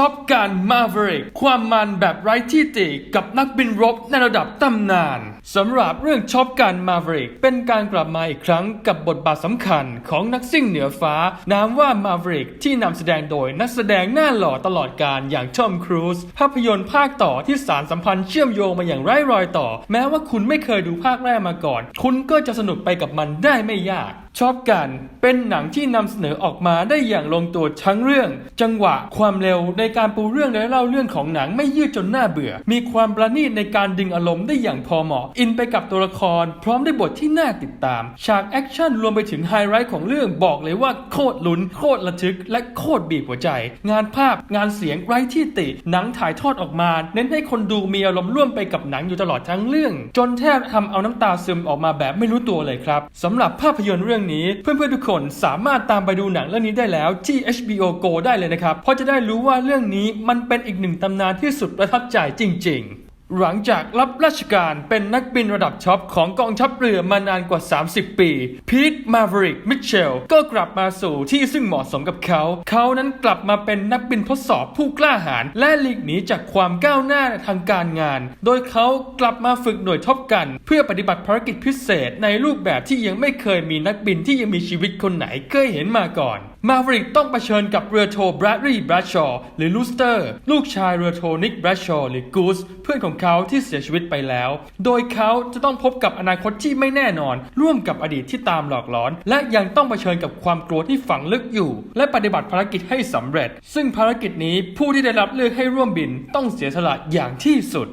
ช็อปการมาเวริกความมันแบบไร้ที่ติกับนักบินรบในระดับตำนานสำหรับเรื่องช็อปการมาเวริกเป็นการกลับมาอีกครั้งกับบทบาทสำคัญของนักซิ่งเหนือฟ้านามว่ามาเวริกที่นำแสดงโดยนักแสดงหน้าหล่อตลอดการอย่างทอมครูซภาพยนตร์ภาคต่อที่สารสัมพันธ์เชื่อมโยงมาอย่างไร้รอยต่อ แม้ว่าคุณไม่เคยดูภาคแรกมาก่อน คุณก็จะสนุกไปกับมันได้ไม่ยากชอบกันเป็นหนังที่นำเสนอออกมาได้อย่างลงตัวทั้งเรื่อง จังหวะความเร็วในการปูเรื่องและเล่าเรื่องของหนังไม่ยืดจนน่าเบื่อ มีความประณีตในการดึงอารมณ์ได้อย่างพอเหมาะ อินไปกับตัวละคร พร้อมได้บทที่น่าติดตาม ฉากแอคชั่นรวมไปถึงไฮไลท์ของเรื่องบอกเลยว่าโคตรลุ้น โคตรระทึก และโคตรบีบหัวใจ งานภาพงานเสียงไร้ที่ติ หนังถ่ายทอดออกมา เน้นให้คนดูมีอารมณ์ร่วมไปกับหนังอยู่ตลอดทั้งเรื่อง จนแทบทำเอาน้ำตาซึมออกมาแบบไม่รู้ตัวเลยครับสำหรับภาพยนตร์เรื่องนี้ เพื่อนๆทุกคนสามารถตามไปดูหนังเรื่องนี้ได้แล้วที่ HBO Go ได้เลยนะครับ เพราะจะได้รู้ว่าเรื่องนี้มันเป็นอีกหนึ่งตำนานที่สุดประทับใจจริง ๆ หลังจากรับราชการเป็นนักบินระดับท็อปของกองทัพเรือมานานกว่า 30 ปี พีทมาเวริก มิเชล ก็กลับมาสู่ที่ซึ่งเหมาะสมกับเขา เขานั้นกลับมาเป็นนักบินทดสอบผู้กล้าหาญและหลีกหนีจากความก้าวหน้าทางการงาน โดยเขากลับมาฝึกหน่วยท็อปกัน เพื่อปฏิบัติภารกิจพิเศษในรูปแบบที่ยังไม่เคยมีนักบินที่ยังมีชีวิตคนไหนเคยเห็นมาก่อนมาเวริกต้องเผชิญกับเรือโทแบรดลีย์แบรดชอว์หรือลูสเตอร์ ลูกชายเรือโทนิกแบรดชอว์หรือกูสเพื่อนของเขาที่เสียชีวิตไปแล้ว โดยเขาจะต้องพบกับอนาคตที่ไม่แน่นอน ร่วมกับอดีตที่ตามหลอกหลอน และยังต้องเผชิญกับความกลัวที่ฝังลึกอยู่ และปฏิบัติภารกิจให้สำเร็จ ซึ่งภารกิจนี้ผู้ที่ได้รับเลือกให้ร่วมบินต้องเสียสละอย่างที่สุด